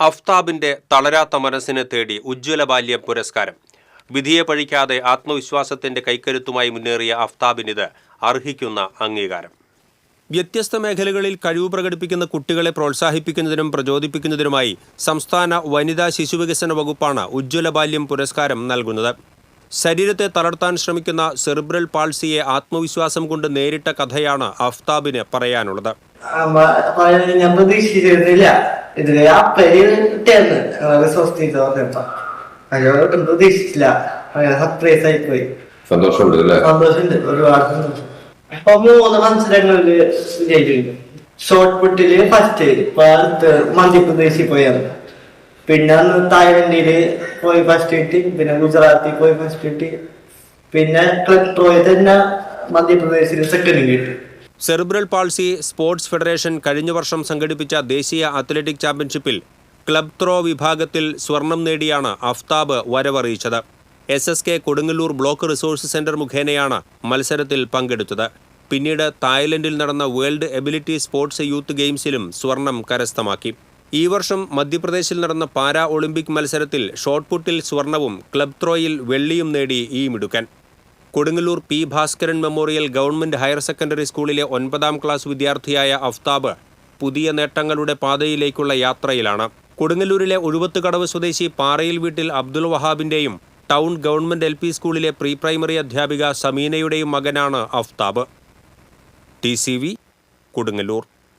അഫ്താബിന്റെ തളരാത്ത മനസ്സിനെ തേടി ഉജ്ജ്വല ബാല്യ പുരസ്കാരം. വിധിയെ പഴിക്കാതെ ആത്മവിശ്വാസത്തിന്റെ കൈക്കരുത്തുമായി മുന്നേറിയ അഫ്താബിനിത് അർഹിക്കുന്ന അംഗീകാരം. വ്യത്യസ്ത മേഖലകളിൽ കഴിവ് പ്രകടിപ്പിക്കുന്ന കുട്ടികളെ പ്രോത്സാഹിപ്പിക്കുന്നതിനും പ്രചോദിപ്പിക്കുന്നതിനുമായി സംസ്ഥാന വനിതാ ശിശുവികസന വകുപ്പാണ് ഉജ്ജ്വല ബാല്യം പുരസ്കാരം നൽകുന്നത്. ശരീരത്തെ തളർത്താൻ ശ്രമിക്കുന്ന സെറിബ്രൽ പാൾസിയെ ആത്മവിശ്വാസം കൊണ്ട് നേരിട്ട കഥയാണ് അഫ്താബിന് പറയാനുള്ളത്. ഞാൻ പ്രതീക്ഷിച്ചിരുന്നില്ല. ഇതിൽ ആ കിട്ടിയായിരുന്നു. റിസോഴ്സ് ചെയ്ത് പറഞ്ഞപ്പോ അതൊട്ടും പ്രതീക്ഷിച്ചില്ല. ഭയങ്കര സർപ്രൈസ് ആയി പോയി. സന്തോഷമുണ്ട് സന്തോഷമുണ്ട്. ഒരുപാട് സന്തോഷം. അപ്പൊ മൂന്ന് മത്സരങ്ങളിൽ വിജയിച്ചു ഷോർട്ട് പുട്ടിൽ ഫസ്റ്റ് ഇപ്പൊ അടുത്ത് മധ്യപ്രദേശിൽ പോയാണ്. പിന്നെ അന്ന് തായ്ലൻഡിൽ പോയി ഫസ്റ്റ് കിട്ടി. പിന്നെ ഗുജറാത്തിൽ പോയി ഫസ്റ്റ് കിട്ടി. പിന്നെ ക്ലബ് ട്രോയിൽ തന്നെ മധ്യപ്രദേശിൽ സെക്കൻഡ് കിട്ടി. സെറിബ്രൽ പാൾസി സ്പോർട്സ് ഫെഡറേഷൻ കഴിഞ്ഞ വർഷം സംഘടിപ്പിച്ച ദേശീയ അത്ലറ്റിക് ചാമ്പ്യൻഷിപ്പിൽ ക്ലബ് ത്രോ വിഭാഗത്തിൽ സ്വർണം നേടിയാണ് Aftab വരവറിയിച്ചത്. S S K Kodungallur block resource centre മുഖേനയാണ് മത്സരത്തിൽ പങ്കെടുത്തത്. പിന്നീട് തായ്ലൻഡിൽ നടന്ന വേൾഡ് എബിലിറ്റി സ്പോർട്സ് യൂത്ത് ഗെയിംസിലും സ്വർണം കരസ്ഥമാക്കി. ഈ വർഷം മധ്യപ്രദേശിൽ നടന്ന പാരാ ഒളിമ്പിക് മത്സരത്തിൽ ഷോട്ട് പുട്ടിൽ സ്വർണവും ക്ലബ് ത്രോയിൽ വെള്ളിയും നേടി ഈ മിടുക്കൻ. Kodungallur P Bhaskaran memorial government higher secondary സ്കൂളിലെ ഒൻപതാം ക്ലാസ് വിദ്യാർത്ഥിയായ അഫ്താബ് പുതിയ നേട്ടങ്ങളുടെ പാതയിലേക്കുള്ള യാത്രയിലാണ്. കൊടുങ്ങല്ലൂരിലെ ഒഴുവത്തുകടവ് സ്വദേശി പാറയിൽ വീട്ടിൽ അബ്ദുൾ വഹാബിന്റെയും ടൗൺ ഗവൺമെന്റ് എൽ സ്കൂളിലെ പ്രീ പ്രൈമറി അധ്യാപിക സമീനയുടെയും മകനാണ് അഫ്താബ്. ടി കൊടുങ്ങല്ലൂർ.